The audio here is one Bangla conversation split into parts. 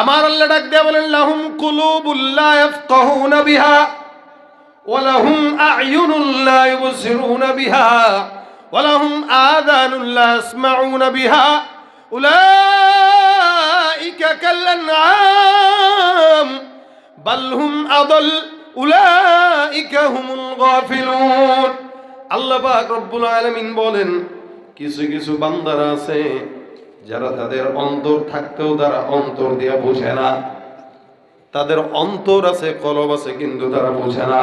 আমার আল্লাহ ডাক দিয়া বলেন, লাহুম কুলুবুল্লা ইয়াফকাহুনা বিহা ওয়ালাহুম আ'য়ুনুল্লা ইউবসিরুনা বিহা ওয়ালাহুম আযানুল্লা ইয়াসমাউনা বিহা, উলাইকা কাল্লানআম বাল হুম আদল, উলাইকা হুমুল গাফিলুন। আল্লাহ পাক রব্বুল আলামিন বলেন, কিছু কিছু বান্দারা আছে যারা তাদের অন্তর থাকতেও তারা অন্তর দিয়া বোঝে না। তাদের অন্তর আছে, কলব আছে, কিন্তু তারা বোঝে না।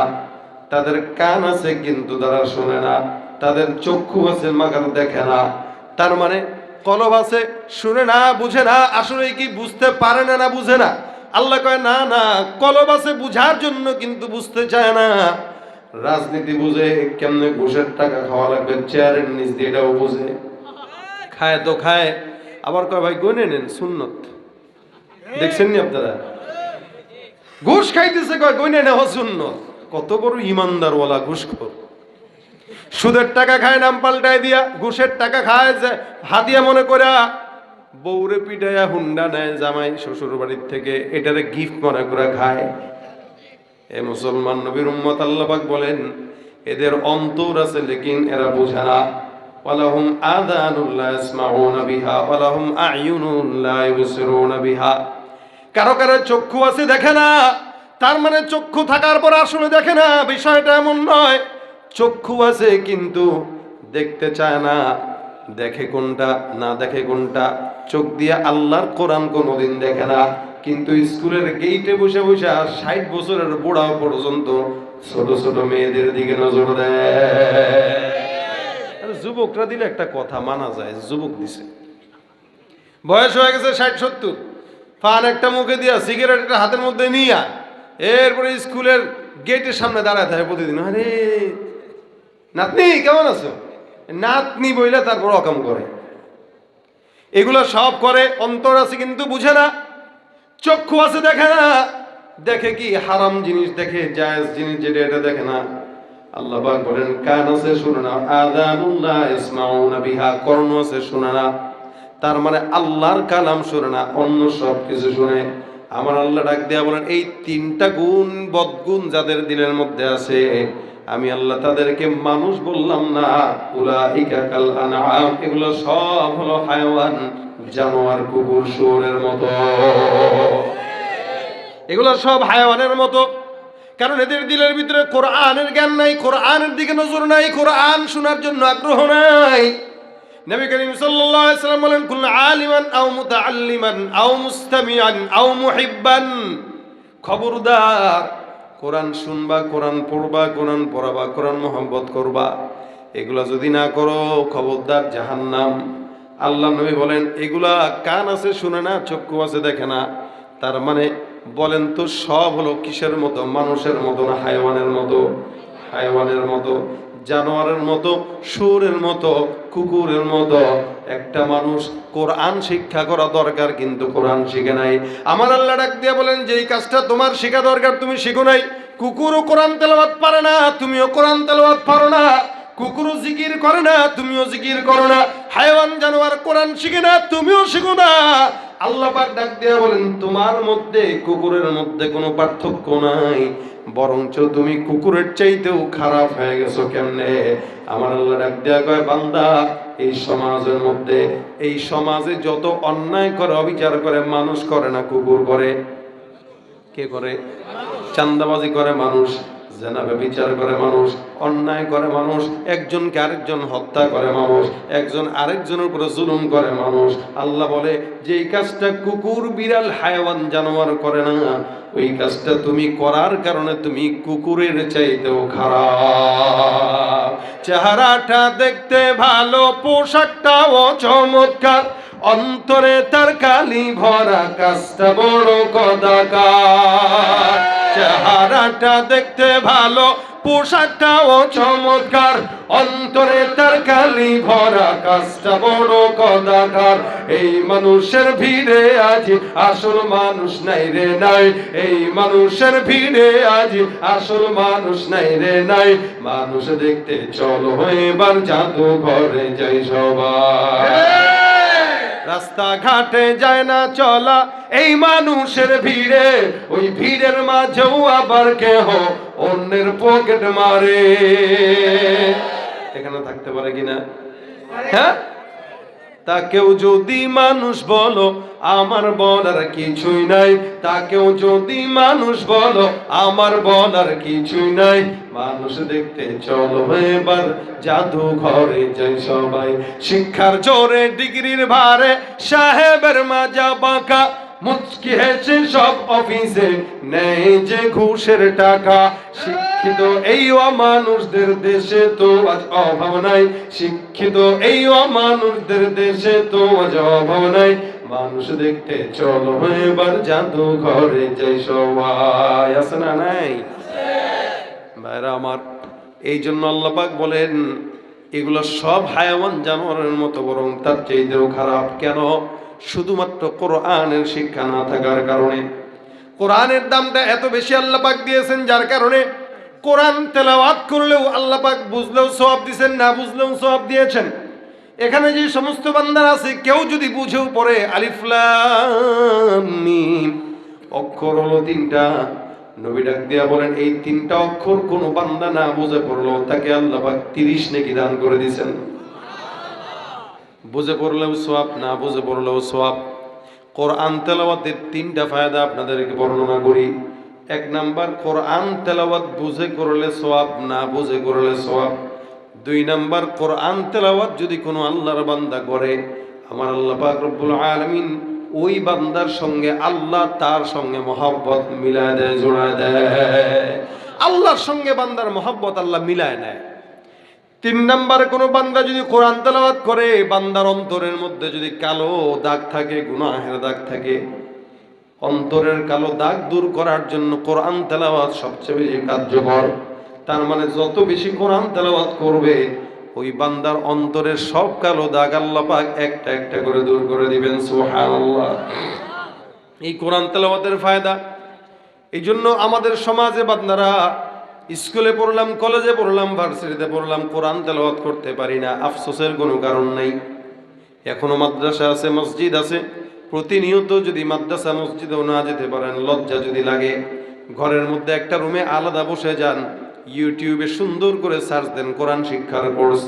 তাদের কান আছে, কিন্তু তারা শোনে না। তাদের চক্ষু আছে, মাগার দেখে না। তার মানে কলব আছে, শুনে না, বুঝে না আসলে কি বুঝতে পারে না না বুঝে না? আল্লাহ কয়, না না, কলব আছে বুঝার জন্য কিন্তু বুঝতে চায় না। রাজনীতি বুঝে, কেমনে ঘুষের টাকা খাওয়া লাগবে, চেয়ারের নিচ দিয়ে এটাও বুঝে। খায় তো খায়। আবার কয়, ভাই, গনে নেন, সুন্নত। দেখছেন নি আপনারা? ঘুষ খাইতেছে কয়, গনে নেওয়া সুন্নত। কত বড় ইমানদারওয়ালা ঘুষখোর। সুদের টাকা খায়, নাম পাল্টায় দিয়া ঘুষের টাকা খায় যে, হাতিয়া মনে করে বউরে পিটাইয়া হুন্ডা নেয় জামাই শ্বশুর বাড়ির থেকে, এটারে গিফট মনে করে খায়। এ মুসলমান নবীর উম্মত আল্লাপাক বলেন, এদের অন্তর আছে, লেকিন এরা বোঝে ওয়ালাহুম আদানুল্লাহ ইসমাউনা বিহা, ওয়ালাহুম আয়ুনুল্লাহ ইবসিরুনা বিহা। কারও কারও চক্ষু আছে দেখে না, তার মানে চক্ষু থাকার পর আসলে দেখে না, বিষয়টা এমন নয়। চক্ষু আছে কিন্তু দেখতে চায় না, দেখে কোনটা, না দেখে কোনটা। চোখ দিয়ে আল্লাহর কোরআন কোনোদিন দেখে না, কিন্তু স্কুলের গেইটে বসে বসে আর ষাট বছরের বুড়া পর্যন্ত ছোট ছোট মেয়েদের দিকে নজর দেয়। যুবকরা দিলে একটা কথা, মানা যায়, যুবক দিছে। বয়স হয়ে গেছে ষাট, সত্তর। পান একটা মুখে দিয়া, সিগারেট একটা হাতের মধ্যে নিয়ে এরপরে স্কুলের গেটের সামনে দাঁড়ায় থাকে প্রতিদিন। আরে, নাতনি, কেমন আছো? নাতনি বইলে তারপর অকাম করে। এগুলো সব করে, অন্তর আছে কিন্তু বুঝে না, চক্ষু আছে দেখে না। দেখে কি হারাম জিনিস, দেখে জায়েজ জিনিস যেটা, এটা দেখে না। আল্লাহ পাক বলেন, কান আছে শুনে না আদানুল্লাহ ইসমাউনা বিহা কর্ণ আছে শুনে না তার মানে আল্লাহর কালাম শুনে না অন্য সব কিছু শুনে। আমার আল্লাহ ডাক দেয়া বলেন, এই তিনটা গুণ বদগুণ যাদের দিলের মধ্যে আছে, আমি আল্লাহ তাদেরকে মানুষ বললাম না, উলাইকা কাল আনআম এগুলো সব হলো হায়াওয়ান, জানোয়ার, কুকুর, শুয়োরের মতো। এগুলো সব হায়াওয়ানের মতো। কারণ এদের দিলের ভিতরে কোরআনের জ্ঞান নাই, কোরআনের দিকে নজর নাই, কোরআন শোনার জন্য আগ্রহ নাই। নবী করিম সাল্লাম বলেন কুল আলিমান আও মুতাআল্লিমান, আও মুস্তামিআন, আও মুহিব্বান। খবরদার, কোরআন শুনবা, কোরআন পড়বা, কোরআন পড়াবা, কোরআন মোহাম্মত করবা। এগুলা যদি না করো, খবরদার জাহান্নাম। আল্লাহ নবী বলেন, এগুলা কান আছে, শুনে না, চক্ষু আছে, দেখে না। তার মানে বলেন তো, সব হলো কিসের মতো? মানুষের মতো না হাইওয়ানের মতো? হাইওয়ানের মতো, জানোয়ারের মতো সুরের মতো, কুকুরের মতো? একটা মানুষ কোরআন শিক্ষা করা দরকার, কিন্তু কোরআন শিখে নাই। আমার আল্লাহ ডাক দিয়ে বলেন যে এই কাজটা তোমার শেখা দরকার, তুমি শিখো নাই। কুকুরও কোরআন তেলাওয়াত পারে না, তুমিও কোরআন তেলাওয়াত পারো না। কুকুরও জিকির করে না, তুমিও জিকির করো না। হাইওয়ান জানোয়ার কোরআন শিখে না, তুমিও শিখো না। আল্লাহ পাক ডাক দিয়া বলেন, তোমার মধ্যে কুকুরের মধ্যে কোনো পার্থক্য নাই, বরঞ্চ তুমি কুকুরের চাইতেও খারাপ হয়ে গেছো কেমনে? আমার আল্লাহ ডাক দিয়া কয়, বান্দা, এই সমাজের মধ্যে, এই সমাজে যত অন্যায় করে, অবিচার করে, মানুষ করে না, কুকুর করে। কে করে? চান্দাবাজি করে মানুষ। জেনাবে বিচার করে মানুষ, অন্যায় করে মানুষ, একজনকে আরেকজন হত্যা করে মানুষ, একজন আরেকজনের উপরে জুলুম করে মানুষ। আল্লাহ বলে যে কাজটা কুকুর, বিড়াল, হায়াওয়ান, জানোয়ার করে না, ওই কাজটা তুমি করার কারণে তুমি কুকুরের চাইতেও খারাপ। চেহারাটা দেখতে ভালো, পোশাকটাও চমৎকার অন্তরে তার কালি ভরা কাজটা বড় কদাকার। চেহারাটা দেখতে ভালো পোশাকটাও চমৎকার, অন্তরে তার কালি ভরা কাজটা বড় কদাকার। এই মানুষের ভিড়ে আজ আসল মানুষ নাই রে নাই। এই মানুষের ভিড়ে আজ আসল মানুষ নাই রে নাই। মানুষ দেখতে চলো এবার জাদু ঘরে যাই সবাই। রাস্তাঘাটে যায় না চলা এই মানুষের ভিড়ে, ওই ভিড়ের মাঝেও আবার কেহ অন্যের পকেট মারে। এখানে থাকতে পারে কিনা? হ্যাঁ? তাকেও যদি মানুষ বলো, আমার বলার কিছুই নাই। তাকেও যদি মানুষ বলো, আমার বলার কিছুই নাই। মানুষ দেখতে চলো এবার জাদু ঘরে যাই সবাই। শিক্ষার জোরে ডিগ্রির ভারে সাহেবের মাজা বাঁকা। মুচকি হেসে সব অফিসে, নেই যে ঘুষের টাকা। শিক্ষিত এই অমানুষদের দেশে তো আজ অভাব নাই। শিক্ষিত এই অমানুষদের দেশে তো আজ অভাব নাই। মানুষ দেখতে চলো এবার জাদু ঘরে যাই সবাই আছে না নাই? ভাইরা আমার, এই জন্য আল্লাপাক বলেন, এগুলো সব হায়াওয়ান জানোয়ারের মতো, বরং তার চাইতেও খারাপ। কেন? শুধুমাত্র কোরআনের শিক্ষা না থাকার কারণে। কোরআনের দামটা এত বেশি আল্লাপাক দিয়েছেন, যার কারণে কোরআন তেলাওয়াত করলেও আল্লাপাক বুঝলেও সব দিয়েছেন না বুঝলেও সব দিয়েছেন। এখানে যে সমস্ত বান্দার আছে, কেউ যদি বুঝেও পড়ে আলিফলাম অক্ষর হলো তিনটা। নবী ডাক দিয়া বলেন, এই তিনটা অক্ষর কোন বান্দা না বুঝে পড়ল তাকে আল্লাহ তিরিশ নাকি দান করে দিয়েছেন। বুঝে পড়লেও সোয়াব না বুঝে পড়লেও সোয়াব কোরআন তেলাওয়াতের তিনটা ফায়দা আপনাদেরকে বর্ণনা করি। এক নাম্বার, কোরআন তেলাওয়াত বুঝে করলে সোয়াব না বুঝে করলে সোয়াব দুই নাম্বার, কোরআন তেলাওয়াত যদি কোনো আল্লাহর বান্দা করে, আমার আল্লাহ রব্বুল আলামিন ওই বান্দার সঙ্গে আল্লাহ তার সঙ্গে মহব্বত মিলায় দেয়, জোড়ায় দেয়। আল্লাহর সঙ্গে বান্দার মহব্বত আল্লাহ মিলায় নেয়। তিন নাম্বার কোন বান্দা যদি কোরআন তেলাওয়াত করে, বান্দার অন্তরের মধ্যে যদি কালো দাগ থাকে, গুনাহের দাগ থাকে, অন্তরের কালো দাগ দূর করার জন্য কোরআন তেলাওয়াত সবচেয়ে বেশি কার্যকর। তার মানে যত বেশি কোরআন তেলাওয়াত করবে, ওই বান্দার অন্তরের সব কালো দাগ আল্লাহ পাক একটা একটা করে দূর করে দিবেন এই কোরআন তেলাওয়াতের ফায়দা। এই জন্য আমাদের সমাজে বান্দারা স্কুলে পড়লাম, কলেজে পড়লাম, ভার্সিটিতে পড়লাম, কোরআন তেলাওয়াত করতে পারি না, আফসোসের কোনো কারণ নাই। এখনও মাদ্রাসা আছে, মসজিদ আছে, প্রতিনিয়ত যদি মাদ্রাসা, মসজিদেও না যেতে পারেন, লজ্জা যদি লাগে, ঘরের মধ্যে একটা রুমে আলাদা বসে যান, ইউটিউবে সুন্দর করে সার্চ দেন কোরআন শিক্ষার কোর্স,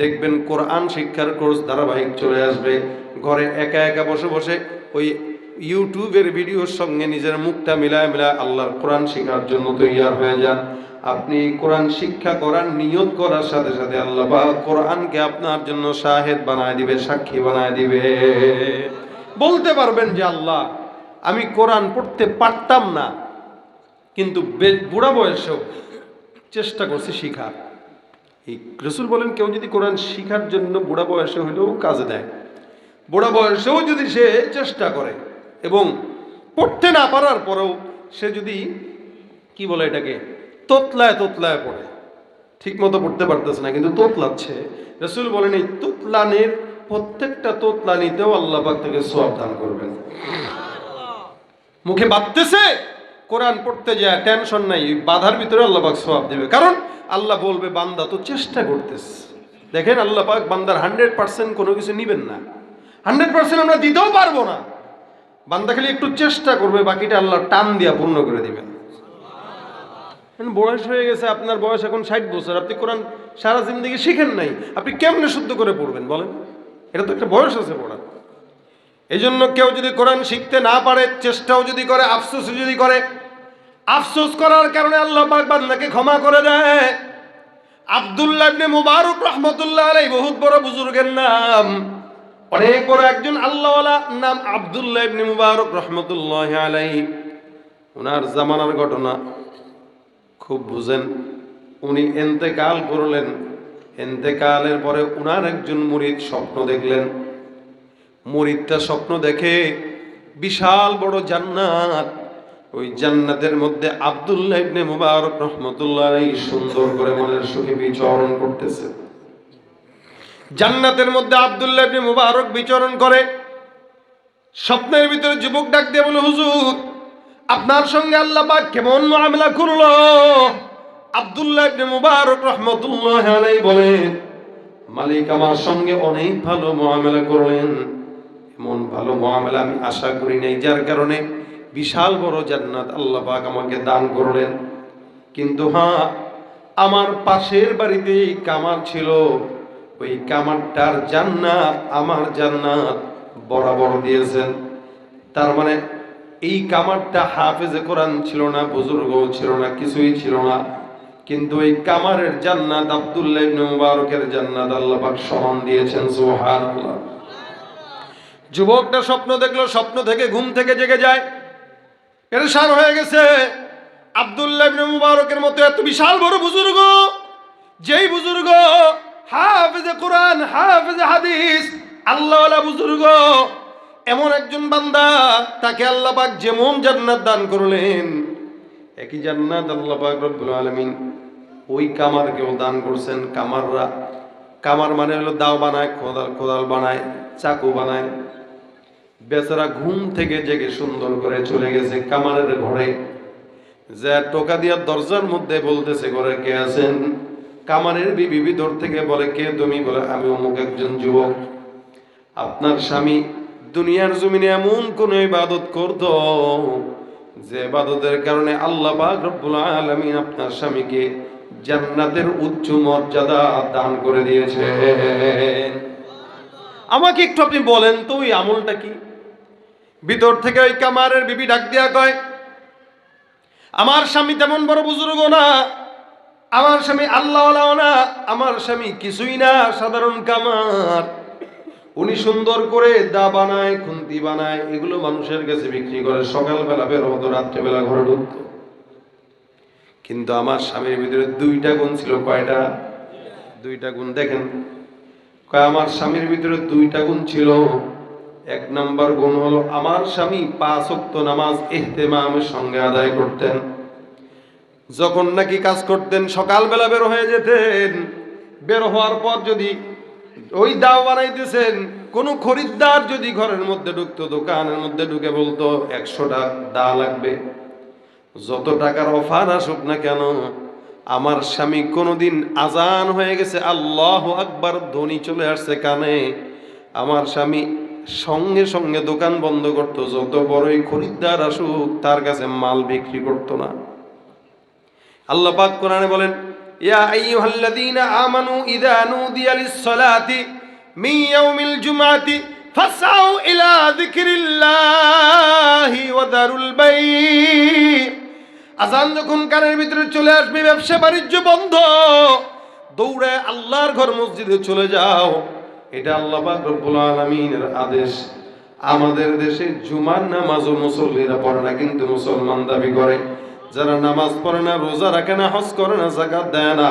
দেখবেন কোরআন শিক্ষার কোর্স ধারাবাহিক চলে আসবে, ঘরে একা একা বসে বসে ওই ইউটিউবের ভিডিওর সঙ্গে নিজের মুখটা মিলায় মিলায় আল্লাহর কোরআন শেখার জন্য তৈয়ার হয়ে যান। আপনি কোরআন শিক্ষা করার, নিয়ত করার সাথে সাথে আল্লাহ কোরআনকে আপনার জন্য শাহেদ বানায় দিবে, সাক্ষী বানায় দিবে। বলতে পারবেন যে আল্লাহ, আমি কোরআন পড়তে পারতাম না, কিন্তু বুড়া বয়সেও চেষ্টা করছি শিখার। এই রসুল বলেন, কেউ যদি কোরআন শিখার জন্য বুড়া বয়সে হলেও কাজে দেয়। বুড়া বয়সেও যদি সে চেষ্টা করে এবং পড়তে না পারার পরেও সে যদি, কি বলে এটাকে তোতলায় তোতলায় পড়ে। ঠিক মতো পড়তে পারতেছে না, কিন্তু তোতলাচ্ছে। রসুল বলেন, এই তোতলানের প্রত্যেকটা তোতলানিতেও আল্লাহ পাক থেকে সোয়াব দান করবেন। মুখে বাঁধতেছে, কোরআন পড়তে যায়, টেনশন নাই, বাধার ভিতরে আল্লাহ সোয়াব দেবে। কারণ আল্লাহ বলবে, বান্দা তো চেষ্টা করতেছে। দেখেন, আল্লাহ পাক বান্দার হান্ড্রেড পার্সেন্ট কোনো কিছু নিবেন না। হান্ড্রেড পার্সেন্ট আমরা দিতেও পারব না। বান্দা খালি একটু চেষ্টা করবে, বাকিটা আল্লাহ টান দিয়া পূর্ণ করে দিবেন। বয়স হয়ে গেছে, আপনার বয়স এখন ষাট বছর, আপনি কোরআন সারা জিন্দগি শিখেন নাই, আপনি কেমনে শুদ্ধ করে পড়বেন বলেন? এটা তো একটা বয়স আছে পড়ার। এই জন্য কেউ যদি কোরআন শিখতে না পারে, চেষ্টাও যদি করে আফসোস যদি করে, আফসোস করার কারণে আল্লাহ পাক বান্দাকে ক্ষমা করে দেয়। আব্দুল্লাহ ইবনে মুবারক রহমতুল্লাহ আলাই বহুত বড় বুজুর্গের নাম। অনেক বড় একজন আল্লাহওয়ালা, নাম আব্দুল্লাহ ইবনে মুবারক রহমতুল্লাহ আলাই ওনার জামানার ঘটনা। খুব বুঝেন। উনি এন্তেকাল করলেন। এন্তেকালের পরে উনার একজন মুরিদ স্বপ্ন দেখলেন। মুরিদটা স্বপ্ন দেখে বিশাল বড় জান্নাত। ওই জান্নাতের মধ্যে আব্দুল্লাহ মুবারক রহমতুল্লাহ সুন্দর করে মনের সুখে বিচরণ করতেছে। জান্নাতের মধ্যে আব্দুল্লাহ মুবারক বিচরণ করে। স্বপ্নের ভিতরে যুবক ডাক দিয়ে বলে, হুজুর আপনার সঙ্গে আল্লাহ পাক কেমন মুআমালা করল? আব্দুল্লাহ ইবনে মুবারক রহমতুল্লাহ আলাইহি বলেন, মালিক আমার সঙ্গে অনেক ভালো মুআমালা করলেন। এমন ভালো মহামেলা আমি আশা করি নাই, যার কারণে বিশাল বড় জান্নাত আল্লাহ পাক আমাকে দান করলেন। কিন্তু হ্যাঁ আমার পাশের বাড়িতে কামার ছিল। ওই কামারটার জান্নাত আমার জান্নাত বরাবর দিয়েছেন। তার মানে এই কামারটা হাফেজে কোরআন ছিল না বুজুর্গ ছিল না, কিছুই ছিল না। কিন্তু এই কামারের জান্নাত, আব্দুল্লাহ ইবনে মুবারকের জান্নাত আল্লাহ পাক সমান দিয়েছেন, সুবহানাল্লাহ। যুবকটা স্বপ্ন দেখল, স্বপ্ন থেকে ঘুম থেকে জেগে যায়। পেরেশান হয়ে গেছে। আব্দুল্লাহ ইবনে মুবারকের মতো এত বিশাল বড় বুজুর্গ, যেই বুজুর্গ হাফেজে কোরআন, হাফেজে হাদিস, আল্লাহওয়ালা বুজুর্গ এমন একজন বান্দা, তাকে আল্লাহ পাক যেমন জান্নাত দান করলেন, একই জান্নাত আল্লাহ পাক রব্বুল আলামিন ওই কামারকেও দান করছেন। কামাররা, কামার মানে হলো দাও বানায়, কোদাল কোদাল বানায়, চাকু বানায়। বেচারা ঘুম থেকে জেগে সুন্দর করে চলে গেছে কামারের ঘরে। যে টোকা দিয়া দরজার মধ্যে বলতেছে, ঘরে কে আছেন? কামারের বিবি ভিতর থেকে বলে, কে তুমি? বলে, আমি অমুক একজন যুবক। আপনার স্বামী দুনিয়ার জমিনে এমন কোন ইবাদত করত যে ইবাদতের কারণে আল্লাহ পাক রব্বুল আলামিন আপনার স্বামীকে জান্নাতের উচ্চ মর্যাদা দান করে দিয়েছে আমাকে একটু আপনি বলেন তো, ওই আমলটা কি? ভিতর থেকে ওই কামারের বিবি ডাক দিয়া কয়, আমার স্বামী তেমন বড় বুজুর্গ না, আমার স্বামী আল্লাহওয়ালাও না, আমার স্বামী কিছুই না, সাধারণ কামার। উনি সুন্দর করে দা বানায়, খুন্তি বানায়, এগুলো মানুষের কাছে বিক্রি করে। সকালবেলা বের হতো, রাত্রেবেলা ঘরে ঢুকতো। কিন্তু আমার স্বামীর ভিতরে দুইটা গুণ ছিল। কয়টা? দুইটা গুণ। দেখেন, কয়, আমার স্বামীর ভিতরে দুইটা গুণ ছিল। এক নাম্বার গুণ হলো, আমার স্বামী পাঁচ ওয়াক্ত নামাজ ইহতেমামের সঙ্গে আদায় করতেন। যখন নাকি কাজ করতেন, সকালবেলা বের হয়ে যেতেন। বের হওয়ার পর যদি ওই দাও বানাইতেছেন কোন খরিদ্দার যদি ঘরের মধ্যে ঢুকতো, দোকানের মধ্যে ঢুকে বলতো, একশোটা দা লাগবে। যত টাকার অফার আসুক না কেন, আমার স্বামী কোনোদিন আজান হয়ে গেছে। আল্লাহ আকবার ধ্বনি চলে আসছে কানে। আমার স্বামী সঙ্গে সঙ্গে দোকান বন্ধ করতো। যত বড়ই খরিদ্দার আসুক, তার কাছে মাল বিক্রি করতো না। আল্লাহ পাক কোরআনে বলেন ইয়া আইয়ুহাল্লাযীনা আমানু ইযা নুদিয়া লিস-সালাতি মিন ইয়াউমিল জুমআতি ফাসআউ ইলা যিকরিল্লাহি ওয়া দারুল বাই' আজান যখন কানের ভিতরে চলে আসবে, ব্যবসা বাণিজ্য বন্ধ। দৌড়ে আল্লাহর ঘর মসজিদে চলে যাও। এটা আল্লাহ রব্বুল আলামিনের আদেশ। আমাদের দেশে জুমার নামাজও মুসল্লিরা পড়ে না, কিন্তু মুসলমান দাবি করে। যারা নামাজ পড়ে না, রোজা রাখে না, হজ করে না জাকাত দেয় না,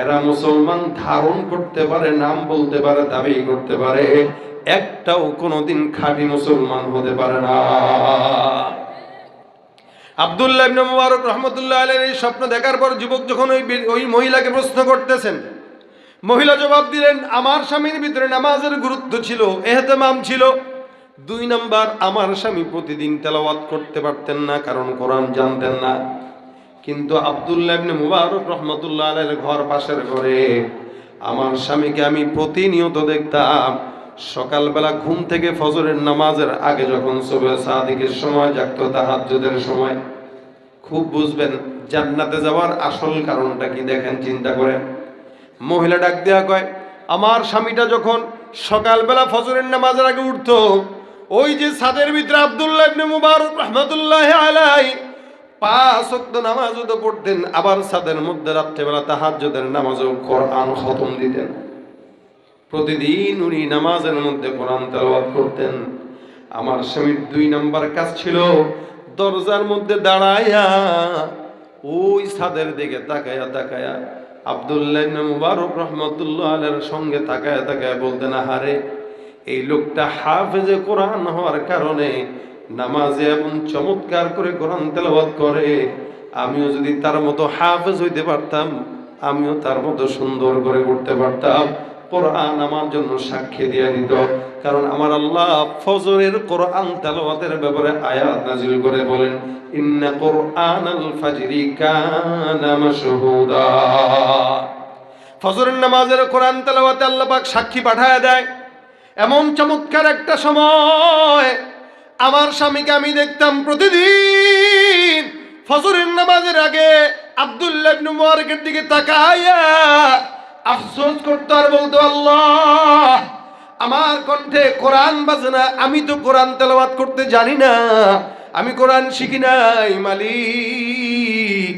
এরা মুসলমান ধারণ করতে পারে, নাম বলতে পারে, দাবি করতে পারে। একটাও কোনোদিন খাঁটি মুসলমান হতে পারে না। আব্দুল্লাহ ইবনে মুবারক রহমতুল্লাহ আলাইহির এই স্বপ্ন দেখার পর যুবক যখন ওই ওই মহিলাকে প্রশ্ন করতেছেন, মহিলা জবাব দিলেন, আমার স্বামীর ভিতরে নামাজের গুরুত্ব ছিল, এহতেমাম ছিল। দুই নাম্বার, আমার স্বামী প্রতিদিন তেলাওয়াত করতে পারতেন না, কারণ কোরআন জানতেন না। কিন্তু আব্দুল্লাহ ইবনে মুবারক রহমতুল্লাহ আলাইহির ঘর পাশের ঘরে আমার স্বামীকে আমি প্রতিনিয়ত দেখতাম। সকালবেলা ঘুম থেকে ফজরের নামাজের আগে যখন সবে সাদিকের সময় জাগতো, তাহাজ্জুদের সময়। খুব বুঝবেন, জান্নাতে যাওয়ার আসল কারণটা কি দেখেন, চিন্তা করেন। মহিলা ডাক দেয়া কয়, আমার স্বামীটা যখন সকালবেলা ফজরের নামাজের আগে উঠতো ওই যে ছাদের ভিতরে আব্দুল্লাহ ইবনে মুবারক রহমতুল্লাহ আলাই পাঁচ ওয়াক্ত নামাজও তো পড়তেন, আবার ছাদের মধ্যে রাত্রেবেলা তাহাজ্জুদের নামাজও কোরআন খতম দিতেন। প্রতিদিন উনি নামাজের মধ্যে কোরআন তেলাওয়াত করতেন। আমার স্বামীর দুই নাম্বার কাজ ছিল দরজার মধ্যে দাঁড়ায়া ওই ছাদের দিকে তাকায়া তাকায়া আব্দুল্লাহ মুবারক রহমতুল্লাহ আলের সঙ্গে তাকায়া তাকায়া বলতেন, আহারে এই লোকটা হাফেজে কোরআন হওয়ার কারণে নামাজে এমন চমৎকার করে কোরআন তেলাওয়াত করে। আমিও যদি তার মতো হাফেজ হইতে পারতাম, আমিও তার মতো সুন্দর করে করতে পারতাম। কোরআন আমার জন্য সাক্ষী দিয়ে দিত। কারণ আমার আল্লাহ ফজরের কোরআন তেলাওয়াতের ব্যাপারে আয়াত নাজিল করে বলেন, ইন্না কোরআন আল ফাজরি কানা মাশহুদা। ফজরের নামাজের কোরআন তেলাওয়াতে আল্লাহ পাক সাক্ষী পাঠায় দেয়। এমন চমৎকার একটা সময়, আমার স্বামীকে আমি দেখতাম প্রতিদিন ফজরের নামাজের আগে আব্দুল্লাহ ইবনে দিকে তাকাইয়া আফসোস করতো আর বলতো, আল্লাহ, আমার কণ্ঠে কোরআন বাজে না, আমি তো কোরআন তেলাওয়াত করতে জানি না, আমি কোরআন শিখি নাই, মালিক।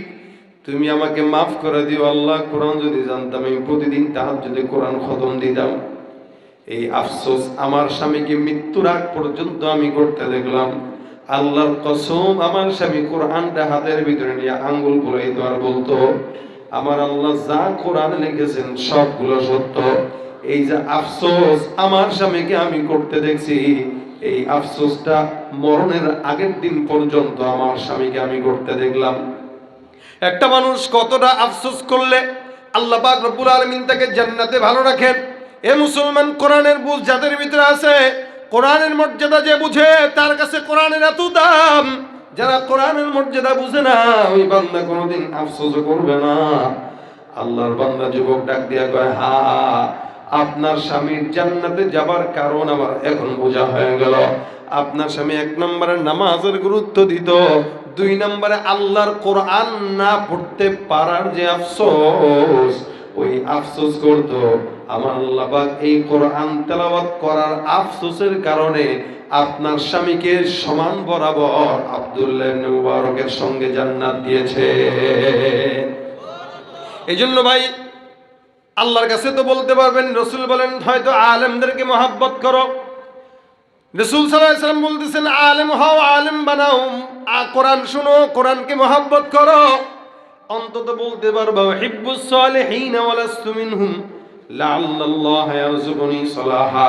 তুমি আমাকে মাফ করে দিও, আল্লাহ, কোরআন যদি জানতাম, আমি প্রতিদিন তাহার যদি কোরআন খতম দিতাম। এই আফসোস আমার স্বামীকে মৃত্যুর আগ পর্যন্ত আমি করতে দেখলাম। আল্লাহর কসম আমার স্বামী কোরআনটা হাতের ভিতরে নিয়ে আঙ্গুল বুলাই দেওয়ার বলতো, আমার আল্লাহ যা কোরআন লিখেছেন সবগুলো সত্য। এই যে আফসোস আমার স্বামীকে আমি করতে দেখছি, এই আফসোসটা মরণের আগের দিন পর্যন্ত আমার স্বামীকে আমি করতে দেখলাম। একটা মানুষ কতটা আফসোস করলে আল্লাহ পাক রব্বুল আলামিন তাকে জান্নাতে ভালো রাখেন। এ মুসলমান কোরআনের বুঝ যাদের ভিতরে আছে, কোরআনের মর্যাদা যে বুঝে, তার কাছে কোরআনের এত দাম, যারা কোরআনের মর্যাদা বুঝে না, ওই বান্দা কোনোদিন আফসোস করবে না। আল্লাহর বান্দা যুবক ডাক দিয়া কয়, হা, আপনার স্বামীর জান্নাতে যাবার কারণ আমার এখন বোঝা হয়ে গেল। আপনার স্বামী এক নম্বরে নামাজের গুরুত্ব দিত, দুই নম্বরে আল্লাহর কোরআন না পড়তে পারার যে আফসোস ওই আফসোস করত। আমার আল্লাহ এই কোরআন তেলাওয়াত করার আফসোসের কারণে আপনার স্বামীকে সমান বরাবর আব্দুল্লাহ মুবারকের সঙ্গে জান্নাত দিয়েছে। এই জন্য ভাই, আল্লাহর কাছে তো বলতে পারবেন, রসুল বলেন, হয়তো আলেমদেরকে মহাব্বত করো। রসুল সাল্লাম বলতেছেন, আলেম হও, আলেম বানাও। কোরআন শুনো, কোরআনকে মহাব্বত করো। অন্তত বলতে পারব, হিব্বুস সালিহিন ওয়ালাস্তু মিনহুম লাআল্লাল্লাহ ইয়ারযুকুনি সালাহা।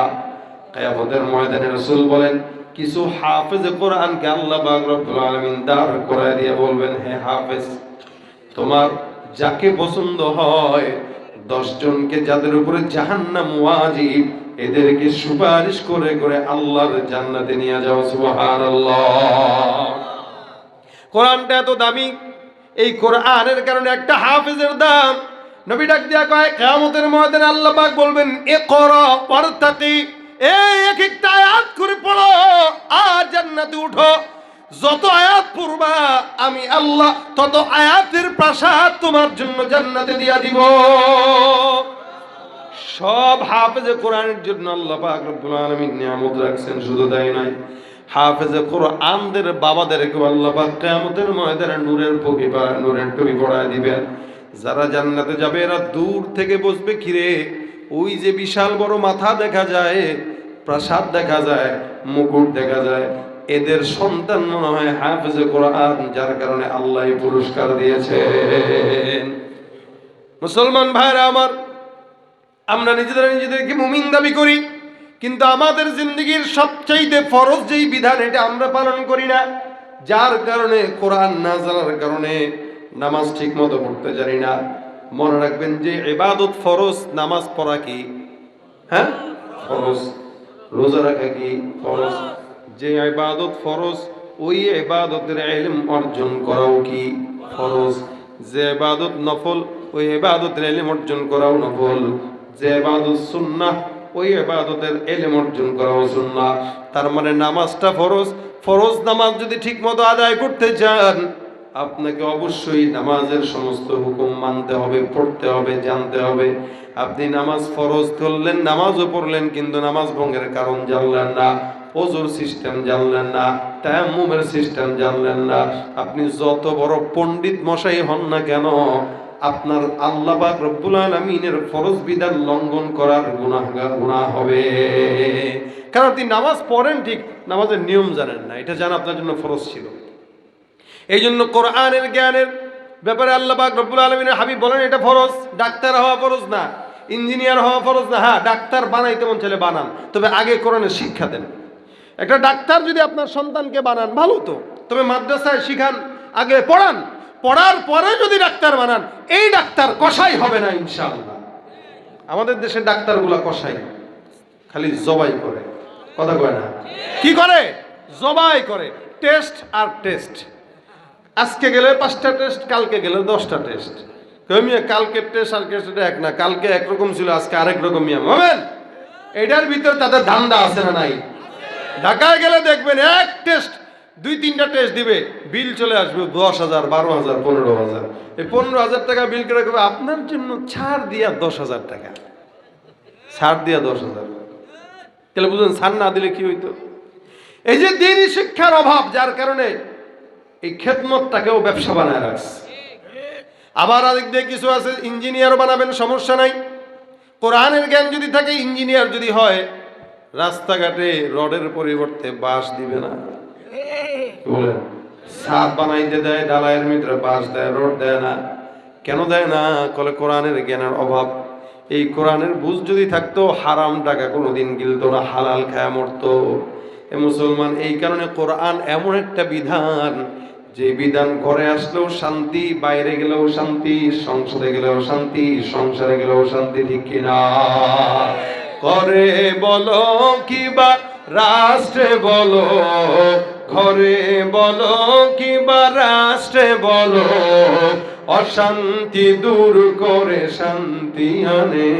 কিয়ামতের ময়দানে রাসূল বলেন, কিছু হাফেজ কোরআনকে আল্লাহ পাক রব্বুল আলামিন দাঁড় করায় দিয়ে বলবেন, হে হাফেজ, তোমার যাকে পছন্দ হয়, দশ জনকে যাদের উপরে জাহান্নাম ওয়াজিব, এদেরকে সুপারিশ করে করে আল্লাহর জান্নাতে নিয়ে যাও, সুবহানাল্লাহ। কোরআনটা এত দামি এই কোরআনের কারণে একটা হাফেজের দাম। নবী ডাক দিয়া কয়, কিয়ামতের ময়দানে আল্লাহ পাক বলবেন এ কর পরতাকি এই এক একটা আয়াত করে পড়ো আর জান্নাতে উঠো। যত আয়াত পড়বা, আমি আল্লাহ তত আয়াতের প্রাসাদ তোমার জন্য জান্নাতে দিয়া দিব। সব হাফেজে কোরআনের জন্য আল্লাহ পাক রব্বুল আলামিন নিয়ামত রাখছেন, শুধু তাই নয়। হাফেজে কোরআনদের বাবাদেরকে আল্লাহ পাক কিয়ামতের ময়দানে নূরের পকি বা নূরের টুপি পড়ায় দিবেন। যারা জান্নাতে যাবে, এরা দূর থেকে বসবে কিরে ওই যে বিশাল বড় মাথা দেখা যায়, প্রাসাদ দেখা যায়, মুকুট দেখা যায়। এদের সন্তান মনে হয় হাফেজে কোরআন, যার কারণে আল্লাহ পুরস্কার দিয়েছে মুসলমান ভাইরা আমার, আমরা নিজেদের নিজেদেরকে মুমিন দাবি করি। কিন্তু আমাদের জিন্দগির সবচাইতে ফরজ যেই বিধান, এটা আমরা পালন করি না। যার কারণে, কোরআন না জানার কারণে নামাজ ঠিক মতো পড়তে জানি না। মনে রাখবেন যে এবাদত ফরজ, নামাজ পড়া কি? হ্যাঁ? ফরজ। রোজা রাখা কি? ফরজ। যে ইবাদত ফরজ, ওই ইবাদতের ইলম অর্জন করাও কি? ফরজ। যে ইবাদত নফল, ওই ইবাদতের ইলম অর্জন করাও নফল। যে ইবাদত সুন্নাহ ওই ইবাদতের ইলম অর্জন করাও সুন্নাহ। তার মানে নামাজটা ফরজ ফরজ নামাজ যদি ঠিকমতো আদায় করতে চান, আপনাকে অবশ্যই নামাজের সমস্ত হুকুম মানতে হবে, পড়তে হবে, জানতে হবে। আপনি নামাজ ফরজ করলেন নামাজও পড়লেন, কিন্তু নামাজ ভঙ্গের কারণ জানলেন না, ওজোর সিস্টেম জানলেন না, তায়াম্মুমের সিস্টেম জানলেন না। আপনি যত বড় পণ্ডিত মশাই হন না কেন আপনার আল্লাহ পাক রব্বুল আলামিনের ফরজ বিধান লঙ্ঘন করার গুনাহ গুনাহ হবে। কারণ আপনি নামাজ পড়েন ঠিক, নামাজের নিয়ম জানেন না। এটা জানা আপনার জন্য ফরজ ছিল। এই জন্য কোরআনের জ্ঞানের ব্যাপারে আল্লাহ পাক রব্বুল আলমিনের হাবিব বলেন, এটা ফরজ। ডাক্তার হওয়া ফরজ না, ইঞ্জিনিয়ার হওয়া ফরজ না। হ্যাঁ ডাক্তার বানাইতে মন ছেলে বানান, তবে আগে কোরআনের শিক্ষা দেন। একটা ডাক্তার যদি আপনার সন্তানকে বানান, ভালো তো। তবে মাদ্রাসায় শিখান, আগে পড়ান। পড়ার পরে যদি ডাক্তার বানান, এই ডাক্তার কষাই হবে না ইনশাআল্লাহ। আমাদের দেশের ডাক্তারগুলা কষাই, খালি জবাই করে। কথা কয় না? কি করে? জবাই করে। টেস্ট আর টেস্ট। আজকে গেলে পাঁচটা টেস্ট, কালকে গেলে দশটা টেস্ট। কমিয়ে কালকের টেস্ট আর টেস্ট এক না, কালকে একরকম ছিল, আজকে আরেক রকম হবেন এটার ভিতরে তাদের ধান্দা আছে না নাই? ঢাকায় গেলে দেখবেন এক টেস্ট দুই, তিনটা টেস্ট দিবে বিল চলে আসবে দশ হাজার, বারো হাজার, পনেরো হাজার। এই পনেরো হাজার টাকা বিল করে রাখবে আপনার জন্য ছাড় দিয়া দশ হাজার টাকা। ছাড় দিয়া দশ হাজার। তাহলে বুঝলেন ছাড় না দিলে কি হইতো? এই যে দিনই শিক্ষার অভাব, যার কারণে এই খেদমতটাকেও ব্যবসা বানায় রাখছে। আবার আরেক দিয়ে কিছু আছে ইঞ্জিনিয়ার বানাবেন, সমস্যা নাই। কোরআনের জ্ঞান যদি থাকে, ইঞ্জিনিয়ার যদি হয়, রাস্তাঘাটে রডের পরিবর্তে বাঁশ দিবে না। বানাইতে দেয় বাঁশ দেয়, রড দেয় না। কেন দেয় না? কলে কোরআনের জ্ঞানের অভাব। এই কোরআনের বুঝ যদি থাকতো, হারাম টাকা কোনোদিন না, হালাল মরতো। এ মুসলমান, এই কারণে কোরআন এমন একটা বিধান, যে বিধান ঘরে আসলেও শান্তি, বাইরে গেলেও শান্তি, সংসদে গেলেও শান্তি, সংসারে গেলেও শান্তি, ঠিক কিনা করে বলো কিবা, রাষ্ট্রে বলো ঘরে বলো কিবা রাষ্ট্রে বলো, অশান্তি দূর করে শান্তি আনে।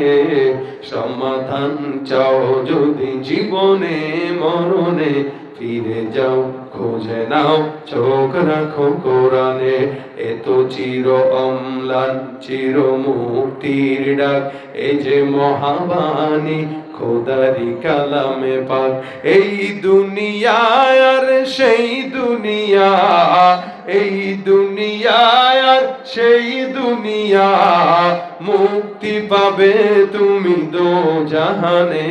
সমাধান চাও যদি জীবনে, মরণে ফিরে যাও। খুঁজে নাও, চোখ রাখো কোরআনে। এ তো চির অম্লান, চির মুক্তির ডাক। এই যে মহাবাণী, খোদারি কালামে পাক। এই দুনিয়া আর সেই দুনিয়া, এই দুনিয়া আর সেই দুনিয়া। মুক্তি পাবে তুমি দো জাহানে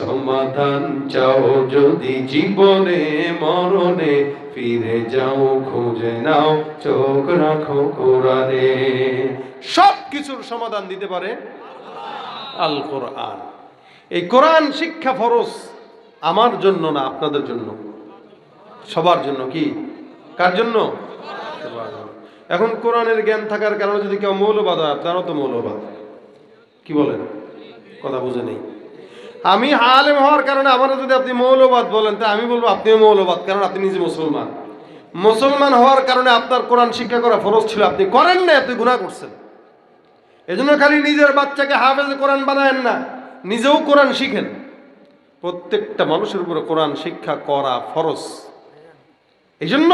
সমাধান চাও যদি জীবনে, মরণে, ফিরে যাও, খুঁজে নাও, চোখ রাখো কোরআনে। সব কিছুর সমাধান দিতে পারে আল কোরআন এই কোরআন শিক্ষা ফরজ আমার জন্য না, আপনাদের জন্য? সবার জন্য কি? কার জন্য। এখন কোরআনের জ্ঞান থাকার কারণে যদি কেউ মৌলবাদ হয়, আপনারও তো মৌলবাদ। কি বলেন? কথা বুঝে নেই। আমি আলেম হওয়ার কারণে আমার যদি আপনি মৌলবাদ বলেন তা আমি বলব আপনিও মৌলবাদ কারণ আপনি নিজে মুসলমান। মুসলমান হওয়ার কারণে আপনার কোরআন শিক্ষা করা ফরজ ছিল। আপনি করেন না আপনি গুনাহ করছেন। এজন্য খালি নিজের বাচ্চাকে হাফেজে কোরআন বানায়েন না নিজেও কোরআন শিখেন। প্রত্যেকটা মানুষের উপরে কোরআন শিক্ষা করা ফরজ। এই জন্য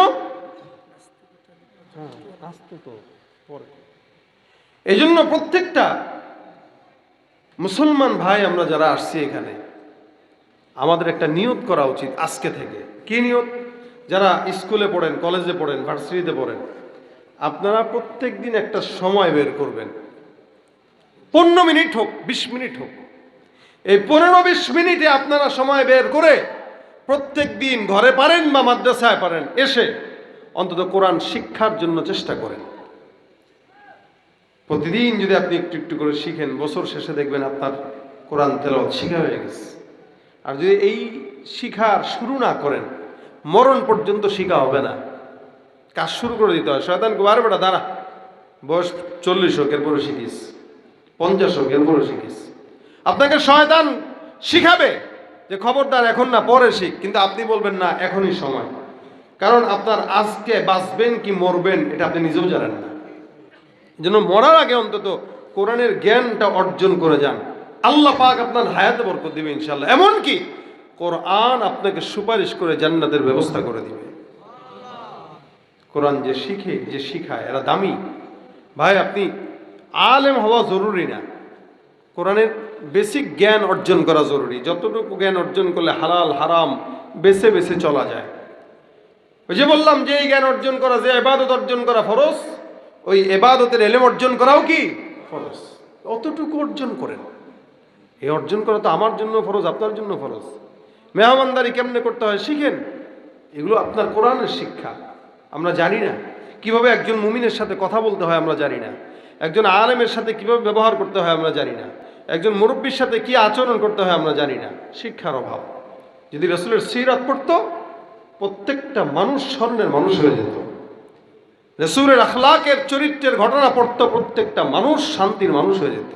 এই জন্য প্রত্যেকটা মুসলমান ভাই আমরা যারা আসছি এখানে, আমাদের একটা নিয়ত করা উচিত আজকে থেকে। কি নিয়ত? যারা স্কুলে পড়েন, কলেজে পড়েন, ভার্সিটিতে পড়েন, আপনারা প্রত্যেক দিন একটা সময় বের করবেন। পনেরো মিনিট হোক, বিশ মিনিট হোক। এই পনেরো বিশ মিনিটে আপনারা সময় বের করে প্রত্যেক দিন ঘরে পারেন বা মাদ্রাসায় পারেন, এসে অন্তত কোরআন শিক্ষার জন্য চেষ্টা করেন। প্রতিদিন যদি আপনি একটু একটু করে শিখেন, বছর শেষে দেখবেন আপনার কোরআন তেলাওয়াত শিখা হয়ে গেছে। আর যদি এই শিখার শুরু না করেন, মরণ পর্যন্ত শিখা হবে না। কাজ শুরু করে দিতে হয়। শয়তানকে বারে বেটা, দাঁড়া। বয়স চল্লিশ হোক, এরপরে শিখিস। পঞ্চাশ হোক, এরপরে শিখিস। আপনাকে শয়তান শিখাবে যে খবরদার এখন না, পরে শিখ। কিন্তু আপনি বলবেন, না, এখনই সময়। কারণ আপনার আজকে বাঁচবেন কি মরবেন, এটা আপনি নিজেও জানেন না। যেন মরার আগে অন্তত কোরআনের জ্ঞানটা অর্জন করে যান। আল্লাহ পাক আপনার হায়াতে বরকত দিবে ইনশাল্লাহ এমনকি কোরআন আপনাকে সুপারিশ করে জান্নাতের ব্যবস্থা করে দিবে। কোরআন যে শিখে, যে শিখায়, এরা দামি। ভাই, আপনি আলেম হওয়া জরুরি না। কোরআনের বেসিক জ্ঞান অর্জন করা জরুরি। যতটুকু জ্ঞান অর্জন করলে হালাল, হারাম, বেছে বেছে চলা যায়। ওই যে বললাম যে এই জ্ঞান অর্জন করা, যে এবাদত অর্জন করা ফরজ ওই এবাদতের এলেম অর্জন করাও কি? ফরজ। অতটুকু অর্জন করেন। এই অর্জন করা তো আমার জন্য ফরজ আপনার জন্য ফরজ। মেহমানদারি কেমনে করতে হয় শিখেন? এগুলো আপনার কোরআনের শিক্ষা। আমরা জানি না। কীভাবে একজন মুমিনের সাথে কথা বলতে হয় আমরা জানি না। একজন আলেমের সাথে কীভাবে ব্যবহার করতে হয় আমরা জানি না। একজন মুরব্বীর সাথে কি আচরণ করতে হয় আমরা জানি না। শিক্ষার অভাব। যদি রসুলের সিরাত পড়তো প্রত্যেকটা মানুষ স্বর্ণের মানুষ হয়ে যেত। রসুলের আখলাকের চরিত্রের ঘটনা পড়তো প্রত্যেকটা মানুষ শান্তির মানুষ হয়ে যেত।